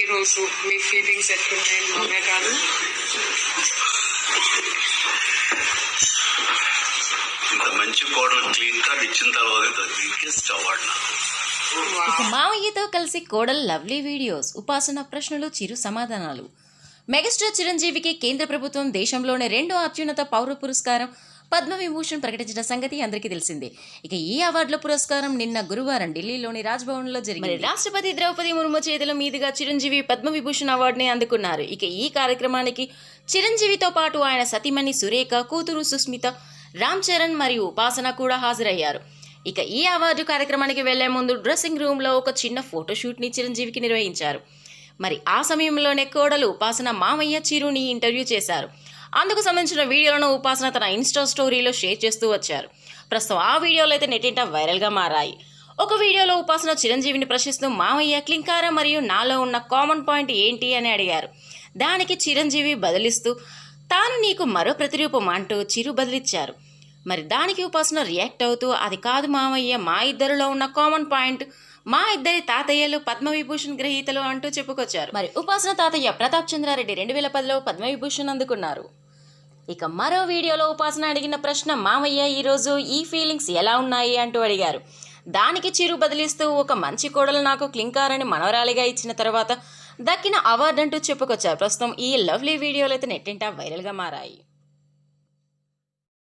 ఈరోజు మీ ఫీలింగ్స్ ఎట్లున్నాయి మామయ్య గారు? ఇంత మంచి కోడలు క్లీన్ కార్డ్ ఇచ్చిన తర్వాత బిగ్గెస్ట్ అవార్డ్ నాకు. ఇక మామయ్యతో కలిసి కోడల్ లవ్లీ వీడియోస్ ఉపాసన ప్రశ్నలు చిరు సమాధానాలు. మెగాస్టార్ చిరంజీవికి కేంద్ర ప్రభుత్వం దేశంలోనే రెండో అత్యున్నత పౌర పురస్కారం. పద్మవిభూషణ్ ప్రకటించిన సంగతి అందరికీ తెలిసిందే. ఇక ఈ అవార్డుల పురస్కారం నిన్న గురువారం ఢిల్లీలోని రాజ్భవన్లో జరిగింది. రాష్ట్రపతి ద్రౌపది ముర్ము చేతుల మీదుగా చిరంజీవి పద్మవిభూషణ్ అవార్డుని అందుకున్నారు. ఇక ఈ కార్యక్రమానికి చిరంజీవితో పాటు ఆయన సతీమణి సురేఖ కూతురు సుస్మిత రామ్ చరణ్ మరియు ఉపాసన కూడా హాజరయ్యారు. ఇక ఈ అవార్డు కార్యక్రమానికి వెళ్ళే ముందు డ్రెస్సింగ్ రూమ్లో ఒక చిన్న ఫోటోషూట్ని చిరంజీవికి నిర్వహించారు. మరి ఆ సమయంలోనే కోడలు ఉపాసన మామయ్య చిరుని ఇంటర్వ్యూ చేశారు. అందుకు సంబంధించిన వీడియోలను ఉపాసన తన ఇన్స్టా స్టోరీలో షేర్ చేస్తూ వచ్చారు. ప్రస్తుతం ఆ వీడియోలు అయితే నెట్టింట వైరల్గా మారాయి. ఒక వీడియోలో ఉపాసన చిరంజీవిని ప్రశ్నిస్తూ మామయ్య క్లింకార మరియు నాలో ఉన్న కామన్ పాయింట్ ఏంటి? అని అడిగారు. దానికి చిరంజీవి బదిలిస్తూ తాను నీకు మరో ప్రతిరూపం అంటూ చిరు బదిలిచ్చారు. మరి దానికి ఉపాసన రియాక్ట్ అవుతూ అది కాదు మామయ్య మా ఇద్దరిలో ఉన్న కామన్ పాయింట్ మా ఇద్దరి తాతయ్యలు పద్మవిభూషణ్ గ్రహీతలు అంటూ చెప్పుకొచ్చారు. మరి ఉపాసన తాతయ్య ప్రతాప్ చంద్రారెడ్డి రెండు వేల పదిలో పద్మవిభూషణ్ అందుకున్నారు. ఇక మరో వీడియోలో ఉపాసన అడిగిన ప్రశ్న మామయ్య ఈరోజు ఈ ఫీలింగ్స్ ఎలా ఉన్నాయి? అంటూ అడిగారు. దానికి చిరు బదిలిస్తూ ఒక మంచి కోడలు నాకు క్లింకారని మనవరాలిగా ఇచ్చిన తర్వాత దక్కిన అవార్డు అంటూ చెప్పుకొచ్చారు. ప్రస్తుతం ఈ లవ్లీ వీడియోలు అయితే నెట్టింటా వైరల్గా మారాయి.